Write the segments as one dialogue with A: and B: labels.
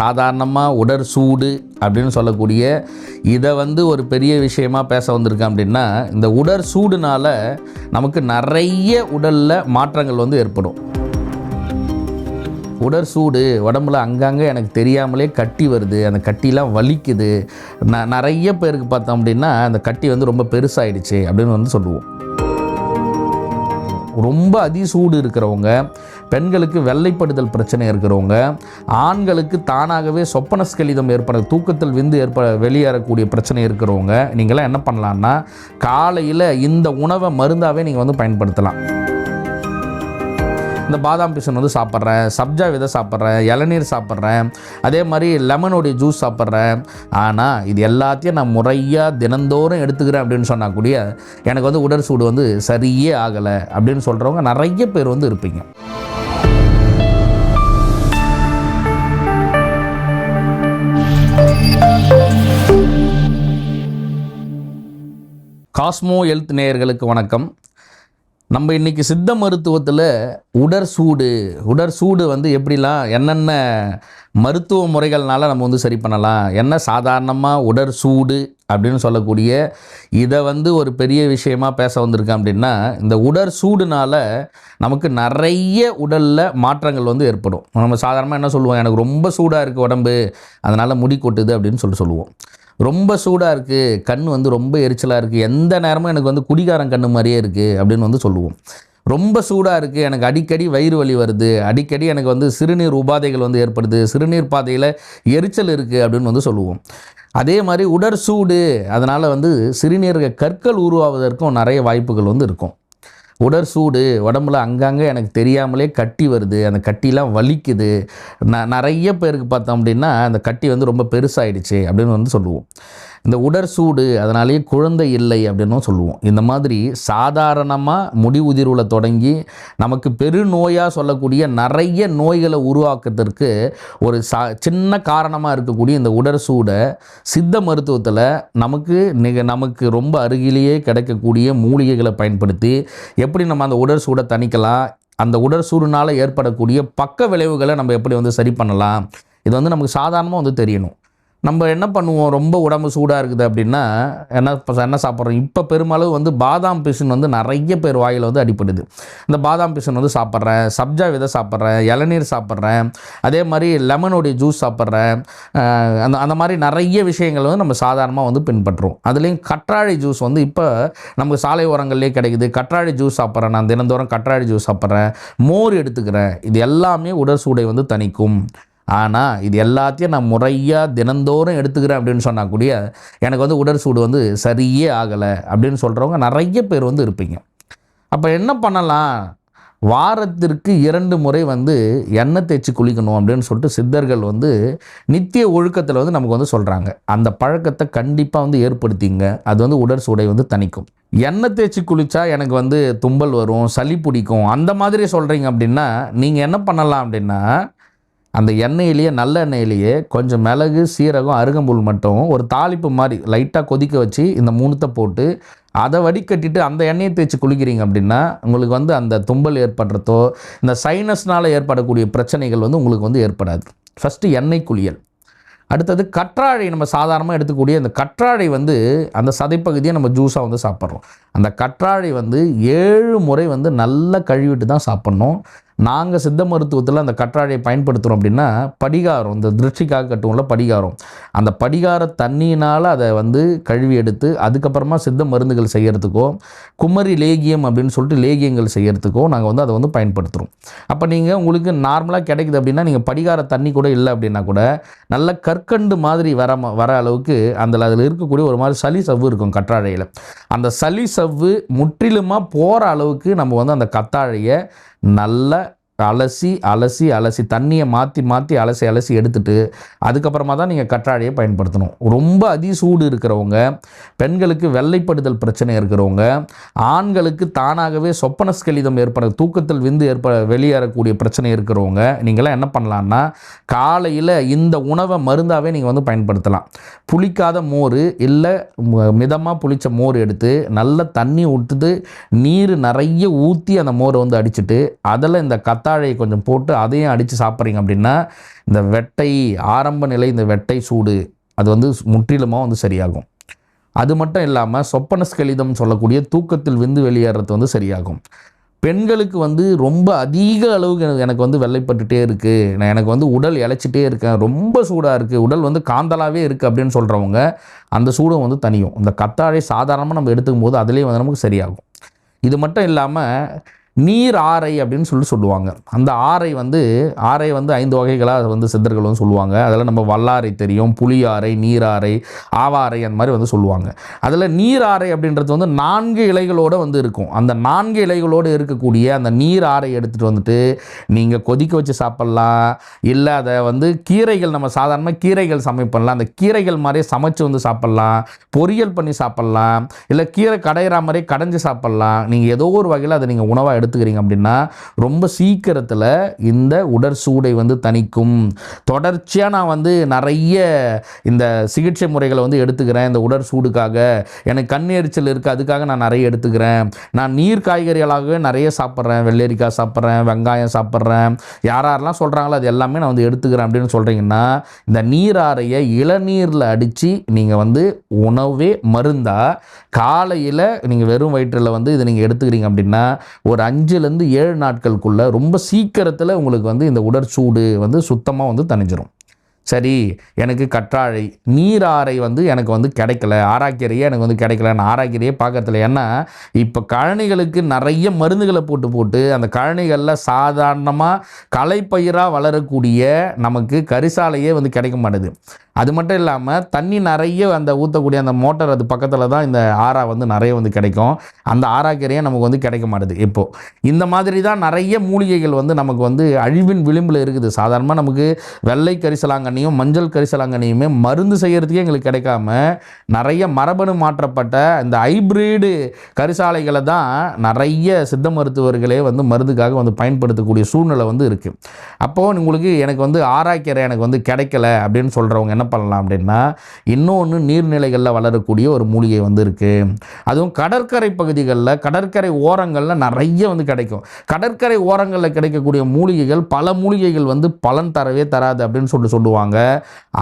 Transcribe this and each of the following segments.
A: சாதாரணமாக உடற் சூடு அப்படின்னு சொல்லக்கூடிய இதை வந்து ஒரு பெரிய விஷயமா பேச வந்திருக்கேன் அப்படின்னா இந்த உடற் சூடுனால நமக்கு நிறைய உடலில் மாற்றங்கள் வந்து ஏற்படும். உடற் சூடு உடம்புல அங்கங்கே எனக்கு தெரியாமலே கட்டி வருது அந்த கட்டிலாம் வலிக்குது. ந நிறைய பேருக்கு பார்த்தோம் அப்படின்னா அந்த கட்டி வந்து ரொம்ப பெருசாகிடுச்சு அப்படின்னு வந்து சொல்லுவோம். ரொம்ப அதிசூடு இருக்கிறவங்க பெண்களுக்கு வெள்ளைப்படுதல் பிரச்சனை இருக்கிறவங்க ஆண்களுக்கு தானாகவே சொப்பன ஸ்கலிதம் ஏற்பட தூக்கத்தில் விந்து ஏற்பட வெளியேறக்கூடிய பிரச்சனை இருக்கிறவங்க நீங்களாம் என்ன பண்ணலான்னா காலையில் இந்த உணவை மருந்தாகவே நீங்கள் வந்து பயன்படுத்தலாம். இந்த பாதாம் பிசன் வந்து சாப்பிட்றேன் சப்ஜா விதை சாப்பிட்றேன் இளநீர் சாப்பிட்றேன் அதே மாதிரி லெமனுடைய ஜூஸ் சாப்பிட்றேன் ஆனால் இது எல்லாத்தையும் நான் முறையாக தினந்தோறும் எடுத்துக்கிறேன் அப்படின்னு சொன்னால் கூடிய எனக்கு வந்து உடல் சூடு வந்து சரியே ஆகலை அப்படின்னு சொல்கிறவங்க நிறைய பேர் வந்து இருப்பீங்க. காஸ்மோ ஹெல்த் நேயர்களுக்கு வணக்கம். நம்ம இன்றைக்கி சித்த மருத்துவத்தில் உடற் சூடு உடற் சூடு வந்து எப்படிலாம் என்னென்ன மருத்துவ முறைகள்னால நம்ம வந்து சரி பண்ணலாம். என்ன? சாதாரணமாக உடற் சூடு அப்படின்னு சொல்லக்கூடிய இதை வந்து ஒரு பெரிய விஷயமா பேச வந்திருக்கேன் அப்படின்னா இந்த உடற் சூடுனால நமக்கு நிறைய உடலில் மாற்றங்கள் வந்து ஏற்படும். நம்ம சாதாரணமாக என்ன சொல்லுவோம்? எனக்கு ரொம்ப சூடாக இருக்குது உடம்பு அதனால் முடி கொட்டுது அப்படின்னு சொல்லி சொல்லுவோம். ரொம்ப சூடாக இருக்குது கண் வந்து ரொம்ப எரிச்சலாக இருக்குது எந்த நேரமும் எனக்கு வந்து குடிகாரன் கண்ணு மாதிரியே இருக்குது அப்படின்னு வந்து சொல்லுவோம். ரொம்ப சூடாக இருக்குது எனக்கு அடிக்கடி வயிறு வலி வருது. அடிக்கடி எனக்கு வந்து சிறுநீர் உபாதைகள் வந்து ஏற்படுது. சிறுநீர் பாதையில் எரிச்சல் இருக்குது அப்படின்னு வந்து சொல்லுவோம். அதே மாதிரி உடற் சூடு. அதனால் வந்து சிறுநீரக கற்கள் உருவாவதற்கும் நிறைய வாய்ப்புகள் வந்து இருக்கும். உடற் சூடு உடம்புல அங்கங்கே எனக்கு தெரியாமலே கட்டி வருது. அந்த கட்டிலாம் வலிக்குது. ந நிறைய பேருக்கு பார்த்தோம் அப்படின்னா அந்த கட்டி வந்து ரொம்ப பெருசாயிடுச்சு அப்படின்னு வந்து சொல்லுவோம். இந்த உடற் சூடு அதனாலேயே குழந்தை இல்லை அப்படின்னும் சொல்லுவோம். இந்த மாதிரி சாதாரணமாக முடி உதிர்வில் தொடங்கி நமக்கு பெருநோயாக சொல்லக்கூடிய நிறைய நோய்களை உருவாக்குறதுக்கு ஒரு சா சின்ன காரணமாக இருக்கக்கூடிய இந்த உடற்சூடை சித்த மருத்துவத்தில் நமக்கு நிக நமக்கு ரொம்ப அருகிலேயே கிடைக்கக்கூடிய மூலிகைகளை பயன்படுத்தி எப்படி நம்ம அந்த உடற் சூடை தணிக்கலாம் அந்த உடற்சூடுனால் ஏற்படக்கூடிய பக்க விளைவுகளை நம்ம எப்படி வந்து சரி பண்ணலாம் இது வந்து நமக்கு சாதாரணமாக வந்து தெரியணும். நம்ம என்ன பண்ணுவோம்? ரொம்ப உடம்பு சூடாக இருக்குது அப்படின்னா என்ன இப்போ என்ன சாப்பிட்றோம்? இப்போ பெருமளவு வந்து பாதாம் பிசின் வந்து நிறைய பேர் வாயில் வந்து அடிப்படுது இந்த பாதாம் பிசின் வந்து சாப்பிட்றேன் சப்ஜா விதை சாப்பிட்றேன் இளநீர் சாப்பிட்றேன் அதே மாதிரி லெமனுடைய ஜூஸ் சாப்பிட்றேன் அந்த அந்த மாதிரி நிறைய விஷயங்கள் வந்து நம்ம சாதாரணமாக வந்து பின்பற்றுவோம். அதுலேயும் கற்றாழை ஜூஸ் வந்து இப்போ நமக்கு சாலை ஓரங்கள்லேயே கிடைக்குது. கற்றாழை ஜூஸ் சாப்பிட்றேன் நான் தினந்தோறும் கற்றாழை ஜூஸ் சாப்பிட்றேன் மோர் எடுத்துக்கிறேன். இது எல்லாமே உடல் சூடை வந்து தணிக்கும். ஆனால் இது எல்லாத்தையும் நான் முறையாக தினந்தோறும் எடுத்துக்கிறேன் அப்படின்னு சொன்னால் கூடிய எனக்கு வந்து உடற்சூடு வந்து சரியே ஆகலை அப்படின்னு சொல்கிறவங்க நிறைய பேர் வந்து இருப்பீங்க. அப்போ என்ன பண்ணலாம்? வாரத்திற்கு இரண்டு முறை வந்து எண்ணெய் தேய்ச்சி குளிக்கணும் அப்படின்னு சொல்லிட்டு சித்தர்கள் வந்து நித்திய ஒழுக்கத்தில் வந்து நமக்கு வந்து சொல்கிறாங்க அந்த பழக்கத்தை கண்டிப்பாக வந்து ஏற்படுத்திங்க. அது வந்து உடல் சூடை வந்து தணிக்கும். எண்ணெய் தேய்ச்சி குளித்தா எனக்கு வந்து தும்பல் வரும் சளி பிடிக்கும். அந்த மாதிரி சொல்கிறீங்க அப்படின்னா நீங்கள் என்ன பண்ணலாம் அப்படின்னா அந்த எண்ணெயிலேயே நல்ல எண்ணெயிலேயே கொஞ்சம் மிளகு சீரகம் அருகம்புல் மட்டும் ஒரு தாளிப்பு மாதிரி லைட்டாக கொதிக்க வச்சு இந்த மூணுத்தை போட்டு அதை வடிகட்டிட்டு அந்த எண்ணெயை தேய்ச்சி குளிக்கிறீங்க அப்படின்னா உங்களுக்கு வந்து அந்த தும்பல் ஏற்படுறதோ இந்த சைனஸ்னால் ஏற்படக்கூடிய பிரச்சனைகள் வந்து உங்களுக்கு வந்து ஏற்படாது. ஃபஸ்ட்டு எண்ணெய் குளியல். அடுத்தது கற்றாழை நம்ம சாதாரணமாக எடுத்துக்கூடிய அந்த கற்றாழை வந்து அந்த சதைப்பகுதியை நம்ம ஜூஸாக வந்து சாப்பிட்றோம். அந்த கற்றாழை வந்து ஏழு முறை வந்து நல்லா கழுவிட்டு தான் சாப்பிட்ணும். நாங்கள் சித்த மருத்துவத்தில் அந்த கற்றாழையை பயன்படுத்துகிறோம் அப்படின்னா படிகாரம் இந்த திருஷ்டிக்காக கட்டுவோம்ல படிகாரம். அந்த படிகார தண்ணியினால் அதை வந்து கழுவி எடுத்து அதுக்கப்புறமா சித்த மருந்துகள் செய்கிறதுக்கோ குமரி லேகியம் அப்படின்னு சொல்லிட்டு லேகியங்கள் செய்கிறதுக்கோ நாங்கள் வந்து அதை வந்து பயன்படுத்துகிறோம் அப்போ நீங்கள் உங்களுக்கு நார்மலாக கிடைக்குது அப்படின்னா நீங்கள் படிகார தண்ணி கூட இல்லை அப்படின்னா கூட நல்ல கற்கண்டு மாதிரி வர வர அளவுக்கு அந்த அதில் இருக்கக்கூடிய ஒரு மாதிரி சளி சவ்வு இருக்கும் கற்றாழையில். அந்த சளி சவ்வு முற்றிலுமாக போகிற அளவுக்கு நம்ம வந்து அந்த கத்தாழையை நல்லா அலசி அலசி அலசி. தண்ணியை மாற்றி மாற்றி அலசி அலசி எடுத்துட்டு அதுக்கப்புறமா தான் நீங்கள் கற்றாழையை பயன்படுத்தணும். ரொம்ப அதிசூடு இருக்கிறவங்க பெண்களுக்கு வெள்ளைப்படுதல் பிரச்சனை இருக்கிறவங்க ஆண்களுக்கு தானாகவே சொப்பன ஸ்கெலிதம் ஏற்பட தூக்கத்தில் விந்து ஏற்பட வெளியேறக்கூடிய பிரச்சனை இருக்கிறவங்க நீங்களாம் என்ன பண்ணலான்னா காலையில் இந்த உணவை மருந்தாகவே நீங்கள் வந்து பயன்படுத்தலாம். புளிக்காத மோர் இல்லை மிதமாக புளிச்ச மோர் எடுத்து நல்ல தண்ணி விட்டுட்டு நீர் நிறைய ஊற்றி அந்த மோரை வந்து அடிச்சுட்டு அதில் இந்த கத்த கத்தாழை கொஞ்சம் போட்டு அதையும் அடித்து சாப்பிட்றீங்க அப்படின்னா இந்த வெட்டை ஆரம்ப நிலை இந்த வெட்டை சூடு அது வந்து முற்றிலுமாக வந்து சரியாகும். அது மட்டும் இல்லாமல் சொப்பனஸ்கலிதம் சொல்லக்கூடிய தூக்கத்தில் விந்து வெளியேறது வந்து சரியாகும். பெண்களுக்கு வந்து ரொம்ப அதிக அளவுக்கு எனக்கு- எனக்கு வந்து வெள்ளைப்பட்டுட்டே இருக்குது நான் எனக்கு வந்து உடல் இழைச்சிட்டே இருக்கேன். ரொம்ப சூடாக இருக்குது உடல் வந்து காந்தலாகவே இருக்குது அப்படின்னு சொல்கிறவங்க அந்த சூடும் வந்து தனியும் இந்த கத்தாழை சாதாரணமாக நம்ம எடுத்துக்கும் போது அதுலேயே வந்து நமக்கு சரியாகும். இது மட்டும் இல்லாமல் நீர் ஆரை அப்படின்னு சொல்லி சொல்லுவாங்க. அந்த ஆரை வந்து ஆரை வந்து ஐந்து வகைகளாக வந்து சித்தர்கள் வந்து சொல்லுவாங்க. அதில் நம்ம வல்லாரை தெரியும் புளியாரை நீராரை ஆவாரை அந்த மாதிரி வந்து சொல்லுவாங்க. அதில் நீராரை அப்படின்றது வந்து நான்கு இலைகளோடு வந்து இருக்கும். அந்த நான்கு இலைகளோடு இருக்கக்கூடிய அந்த நீர் ஆரை எடுத்துகிட்டு வந்துட்டு நீங்கள் கொதிக்க வச்சு சாப்பிட்லாம். இல்லை அதை வந்து கீரைகள் நம்ம சாதாரணமாக கீரைகள் சமைப்படலாம் அந்த கீரைகள் மாதிரியே சமைச்சு வந்து சாப்பிட்லாம். பொரியல் பண்ணி சாப்பிட்லாம். இல்லை கீரை கடையிற மாதிரி கடைஞ்சி சாப்பிட்லாம். நீங்கள் ஏதோ ஒரு வகையில் அதை நீங்கள் உணவாக எடுத்து எடுத்துக்கிறீங்க அப்படின்னா ரொம்ப சீக்கிரத்தில் இந்த உடற்சூடை வந்து தணிக்கும். தொடர்ச்சியாக நான் வந்து நிறைய இந்த சிகிச்சை முறைகளை வந்து எடுத்துக்கிறேன். இந்த உடற்சூடுக்காக எனக்கு கண் எரிச்சல் இருக்குது அதுக்காக நான் நிறைய எடுத்துக்கிறேன். நான் நீர் காய்கறிகளாகவே நிறைய சாப்பிட்றேன். வெள்ளரிக்காய் சாப்பிட்றேன் வெங்காயம் சாப்பிட்றேன். யார் யாரெல்லாம் சொல்கிறாங்களோ அது எல்லாமே நான் வந்து எடுத்துக்கிறேன் அப்படின்னு சொல்கிறீங்கன்னா இந்த நீராறையை இளநீரில் அடித்து நீங்கள் வந்து உணவே மருந்தாக காலையில் நீங்கள் வெறும் வயிற்றில் வந்து இதை நீங்கள் எடுத்துக்கிறீங்க அப்படின்னா ஒரு அஞ்சு அஞ்சுலேருந்து ஏழு நாட்களுக்குள்ளே ரொம்ப சீக்கிரத்தில் உங்களுக்கு வந்து இந்த உடற்சூடு வந்து சுத்தமாக வந்து தணிஞ்சிரும். சரி எனக்கு கற்றாழை நீராறை வந்து எனக்கு வந்து கிடைக்கல ஆராக்கீரையே எனக்கு வந்து கிடைக்கல நான் ஆராக்கீரையே பார்க்கறதில்ல. ஏன்னா இப்போ கழனிகளுக்கு நிறைய மருந்துகளை போட்டு போட்டு அந்த கழனிகளில் சாதாரணமாக கலைப்பயிராக வளரக்கூடிய நமக்கு கரிசாலையே வந்து கிடைக்க மாட்டேது. அது மட்டும் இல்லாமல் தண்ணி நிறைய அந்த ஊற்றக்கூடிய அந்த மோட்டார் அது பக்கத்தில் தான் இந்த ஆறா வந்து நிறைய வந்து கிடைக்கும். அந்த ஆறாக்கீரையே நமக்கு வந்து கிடைக்க மாட்டுது. இப்போது இந்த மாதிரி தான் நிறைய மூலிகைகள் வந்து நமக்கு வந்து அழிவின் விளிம்பில் இருக்குது. சாதாரணமாக நமக்கு வெள்ளை கரிசலாங்கண்ணியும் மஞ்சள் கரிசலாங்கண்ணியுமே மருந்து செய்கிறதுக்கே எங்களுக்கு கிடைக்காம நிறைய மரபணு மாற்றப்பட்ட இந்த ஹைப்ரிடு கரிசாலைகளை தான் நிறைய சித்த மருத்துவர்களே வந்து மருந்துக்காக வந்து பயன்படுத்தக்கூடிய சூழ்நிலை வந்து இருக்குது அப்போது உங்களுக்கு எனக்கு வந்து ஆராய்க்கரை எனக்கு வந்து கிடைக்கல அப்படின்னு சொல்கிறவங்க என்ன பண்ணலாம் அப்படின்னா இன்னொன்று நீர்நிலைகளில் வளரக்கூடிய ஒரு மூலிகை வந்து இருக்குது அதுவும் கடற்கரை பகுதிகளில் கடற்கரை ஓரங்களில் நிறைய வந்து கிடைக்கும். கடற்கரை ஓரங்களில் கிடைக்கக்கூடிய மூலிகைகள் பல மூலிகைகள் வந்து பலன் தரவே தராது அப்படின்னு சொல்லி சொல்லுவாங்க.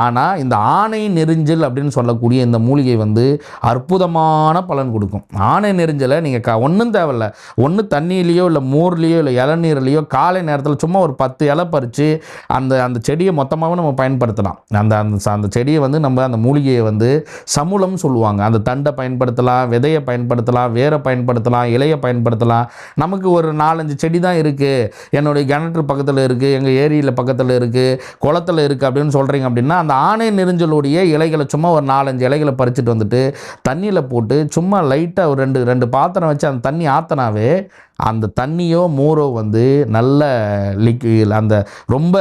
A: ஆனால் இந்த ஆணை நெரிஞ்சல் அப்படின்னு சொல்லக்கூடிய இந்த மூலிகை வந்து அற்புதமான பலன் கொடுக்கும். ஆணை நெரிஞ்சலை நீங்கள் க ஒன்றும் தேவையில்ல. ஒன்று தண்ணியிலையோ இல்லை மோர்லேயோ இல்லை இளநீர்லேயோ காலை நேரத்தில் சும்மா ஒரு பத்து இலை பறித்து அந்த அந்த செடியை மொத்தமாகவே நம்ம பயன்படுத்தலாம். அந்த அந்த அந்த செடியை வந்து நம்ம அந்த மூலிகையை வந்து சமூலம் சொல்லுவாங்க. அந்த தண்டை பயன்படுத்தலாம் விதையை பயன்படுத்தலாம் வேரை பயன்படுத்தலாம் இலையை பயன்படுத்தலாம். நமக்கு ஒரு நாலஞ்சு செடி தான் இருக்குது என்னுடைய கிணற்று பக்கத்தில் இருக்குது எங்கள் ஏரியில் பக்கத்தில் இருக்குது குளத்தில் இருக்குது அப்படின்னு சொல்கிறீங்க அப்படின்னா அந்த ஆணை நெரிஞ்சலுடைய இலைகளை சும்மா ஒரு நாலஞ்சு இலைகளை பறிச்சுட்டு வந்துட்டு தண்ணியில் போட்டு சும்மா லைட்டாக ஒரு ரெண்டு ரெண்டு பாத்திரம் வச்சு அந்த தண்ணி ஆற்றினாவே அந்த தண்ணியோ மோரோ வந்து நல்ல லிக் அந்த ரொம்ப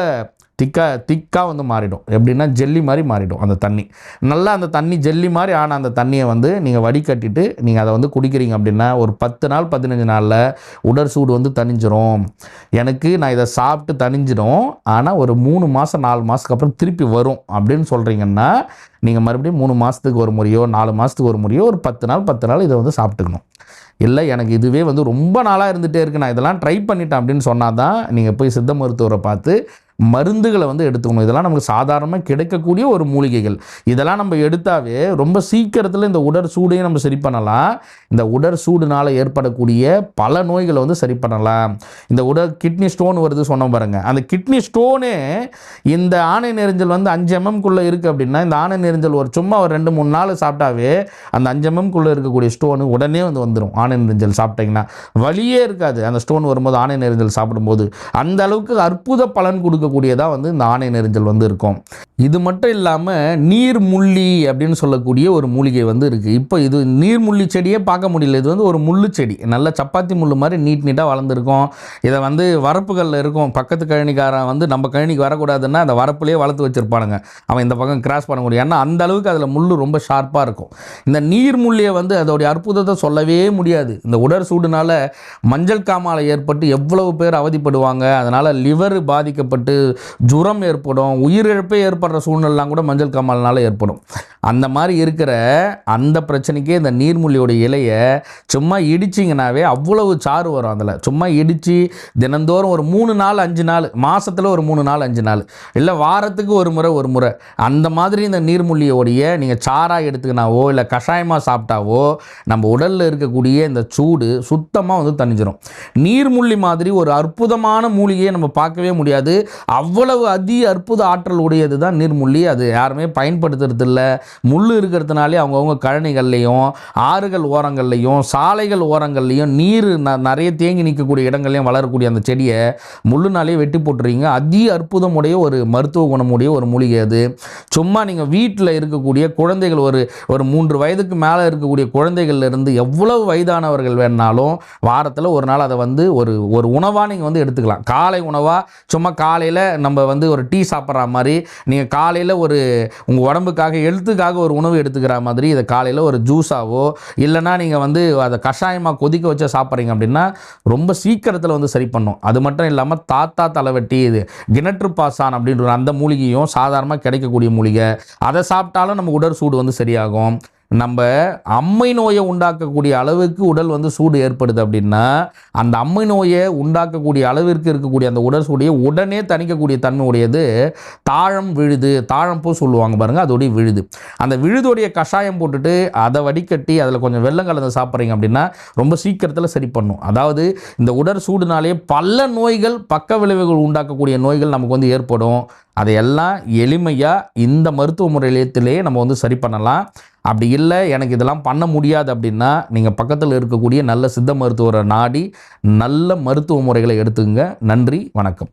A: திக்காக திக்காக வந்து மாறிடும். எப்படின்னா ஜெல்லி மாதிரி மாறிடும் அந்த தண்ணி. நல்லா அந்த தண்ணி ஜெல்லி மாதிரி ஆன அந்த தண்ணியை வந்து நீங்கள் வடிகட்டிட்டு நீங்கள் அதை வந்து குடிக்கிறீங்க அப்படின்னா ஒரு பத்து நாள் பதினஞ்சு நாளில் உடற்சூடு வந்து தணிஞ்சிரும். எனக்கு நான் இதை சாப்பிட்டு தணிஞ்சிடும். ஆனால் ஒரு மூணு மாதம் நாலு மாதத்துக்கு அப்புறம் திருப்பி வரும் அப்படின்னு சொல்கிறீங்கன்னா நீங்கள் மறுபடியும் மூணு மாதத்துக்கு ஒரு முறையோ நாலு மாதத்துக்கு ஒரு முறையோ ஒரு பத்து நாள் பத்து நாள் இதை வந்து சாப்பிட்டுக்கணும். இல்லை எனக்கு இதுவே வந்து ரொம்ப நாளாக இருந்துகிட்டே இருக்கு. நான் இதெல்லாம் ட்ரை பண்ணிட்டேன் அப்படின்னு சொன்னால் தான் நீங்கள் போய் சித்த மருத்துவரை பார்த்து மருந்துகளை வந்து எடுத்துக்கணும். இதெல்லாம் நமக்கு சாதாரணமாக கிடைக்கக்கூடிய ஒரு மூலிகைகள். இதெல்லாம் நம்ம எடுத்தாவே ரொம்ப சீக்கிரத்தில் இந்த உடற் சூடையும் நம்ம சரி பண்ணலாம். இந்த உடற் சூடுனால் ஏற்படக்கூடிய பல நோய்களை வந்து சரி பண்ணலாம். இந்த உடல் கிட்னி ஸ்டோன் வருது சொன்ன பாருங்க. அந்த கிட்னி ஸ்டோனே இந்த ஆணை நெரிஞ்சல் வந்து அஞ்சு எம்எம்குள்ளே இருக்குது அப்படின்னா இந்த ஆணை நெரிஞ்சல் ஒரு சும்மா ஒரு ரெண்டு மூணு நாள் சாப்பிட்டாவே அந்த அஞ்சு எம்எம்குள்ளே இருக்கக்கூடிய ஸ்டோனு உடனே வந்து வந்துடும் ஆணை நெரிஞ்சல் சாப்பிட்டீங்கன்னா வலியே இருக்காது. அந்த ஸ்டோன் வரும்போது ஆணை நெரிஞ்சல் சாப்பிடும்போது. அந்த அளவுக்கு அற்புத பலன் இருக்கக்கூடியதாக வந்து இந்த ஆணை நெரிஞ்சல் வந்து இருக்கும். இது மட்டும் இல்லாமல் நீர்முள்ளி அப்படின்னு சொல்லக்கூடிய ஒரு மூலிகை வந்து இருக்குது இப்போ இது நீர்முள்ளி செடியே பார்க்க முடியல. இது வந்து ஒரு முள்ளு செடி. நல்ல சப்பாத்தி முள்ளு மாதிரி நீட் நீட்டாக வளர்ந்துருக்கும். இதை வந்து வரப்புகளில் இருக்கும். பக்கத்து கழனிக்காரன் வந்து நம்ம கழனிக்கு வரக்கூடாதுன்னா அந்த வரப்புலேயே வளர்த்து வச்சுருப்பானுங்க. அவன் இந்த பக்கம் கிராஸ் பண்ண முடியும். ஏன்னா அந்த அளவுக்கு அதில் முள் ரொம்ப ஷார்ப்பாக இருக்கும். இந்த நீர்முள்ளியை வந்து அதோடைய அற்புதத்தை சொல்லவே முடியாது. இந்த உடற் சூடுனால மஞ்சள் காமாலை ஏற்பட்டு எவ்வளவு பேர் அவதிப்படுவாங்க. அதனால் லிவர் பாதிக்கப்பட்டு ஜுரம் ஏற்படும் உயிரிழப்பே ஏற்படுற சூழ்நிலாம் கூட மஞ்சள் காமால்னால ஏற்படும். அந்த மாதிரி இருக்கிற அந்த பிரச்சனைக்கே இந்த நீர்மூலியோட இலையை சும்மா இடிச்சிங்கனாவே அவ்வளவு சாறு வரும் அதில். சும்மா இடித்து தினந்தோறும் ஒரு மூணு நாள் அஞ்சு நாள் மாதத்தில் ஒரு மூணு நாள் அஞ்சு நாள். இல்லை வாரத்துக்கு ஒரு முறை ஒரு முறை. அந்த மாதிரி இந்த நீர்மூலியோடைய நீங்கள் சாராக எடுத்துக்கினாவோ இல்லை கஷாயமாக சாப்பிட்டாவோ நம்ம உடலில் இருக்கக்கூடிய இந்த சூடு சுத்தமாக வந்து தணிஞ்சிரும். நீர்முள்ளி மாதிரி ஒரு அற்புதமான மூலிகையை நம்ம பார்க்கவே முடியாது. அவ்வளவு அதி அற்புத ஆற்றல் உடையது தான் நீர்முள்ளி அது யாருமே பயன்படுத்துறது இல்லை முள் இருக்கிறதுனாலே அவங்கவுங்க கழனிகள்லையும் ஆறுகள் ஓரங்கள்லையும் சாலைகள் ஓரங்கள்லையும் நீர் ந- நிறைய தேங்கி நிற்கக்கூடிய இடங்கள்லையும் வளரக்கூடிய அந்த செடியை முள்ளுனாலே வெட்டி போட்டுறீங்க. அதி அற்புதமுடைய ஒரு மருத்துவ குணமுடைய ஒரு மூலிகை அது. சும்மா நீங்கள் வீட்டில் இருக்கக்கூடிய குழந்தைகள் ஒரு ஒரு மூன்று வயதுக்கு மேலே இருக்கக்கூடிய குழந்தைகள்லேருந்து எவ்வளவு வயதானவர்கள் வேணாலும் வாரத்தில் ஒரு நாள் அதை வந்து ஒரு ஒரு உணவாக நீங்கள் வந்து எடுத்துக்கலாம். காலை உணவாக சும்மா காலையில் நம்ம வந்து ஒரு டீ சாப்பிட்ற மாதிரி நீங்கள் காலையில் ஒரு உங்கள் உடம்புக்காக எழுத்து எழுத்துக்காக ஒரு உணவு எடுத்துக்கிற மாதிரி இதை காலையில் ஒரு ஜூஸாவோ இல்லைன்னா நீங்கள் வந்து அதை கஷாயமாக கொதிக்க வச்சு சாப்பிட்றீங்க அப்படின்னா ரொம்ப சீக்கிரத்தில் வந்து சரி பண்ணும். அது மட்டும் இல்லாமல் தாத்தா தலைவட்டி இது கிணற்று பாசான் அப்படின்ற அந்த மூலிகையும் சாதாரணமாக கிடைக்கக்கூடிய மூலிகை. அதை சாப்பிட்டாலும் நம்ம உடற்சூடு வந்து சரியாகும். நம்ம அம்மை நோயை உண்டாக்கக்கூடிய அளவுக்கு உடல் வந்து சூடு ஏற்படுது அப்படின்னா அந்த அம்மை நோயை உண்டாக்கக்கூடிய அளவிற்கு இருக்கக்கூடிய அந்த உடல் சூடையை உடனே தணிக்கக்கூடிய தன்மையுடையது தாழம் விழுது. தாழம் பூ சொல்லுவாங்க பாருங்கள் அதோடைய விழுது. அந்த விழுதோடைய கஷாயம் போட்டுட்டு அதை வடிகட்டி அதில் கொஞ்சம் வெள்ளம் கலந்து சாப்பிட்றீங்க அப்படின்னா ரொம்ப சீக்கிரத்தில் சரி பண்ணும். அதாவது இந்த உடல் சூடுனாலே பல நோய்கள் பக்க விளைவுகள் உண்டாக்கக்கூடிய நோய்கள் நமக்கு வந்து ஏற்படும். அதையெல்லாம் எளிமையாக இந்த மருத்துவ முறையிலேயே நம்ம வந்து சரி பண்ணலாம். அப்படி இல்லை எனக்கு இதெல்லாம் பண்ண முடியாது அப்படின்னா நீங்கள் பக்கத்தில் இருக்கக்கூடிய நல்ல சித்த மருத்துவரை நாடி நல்ல மருத்துவ முறைகளை எடுத்துங்க நன்றி வணக்கம்.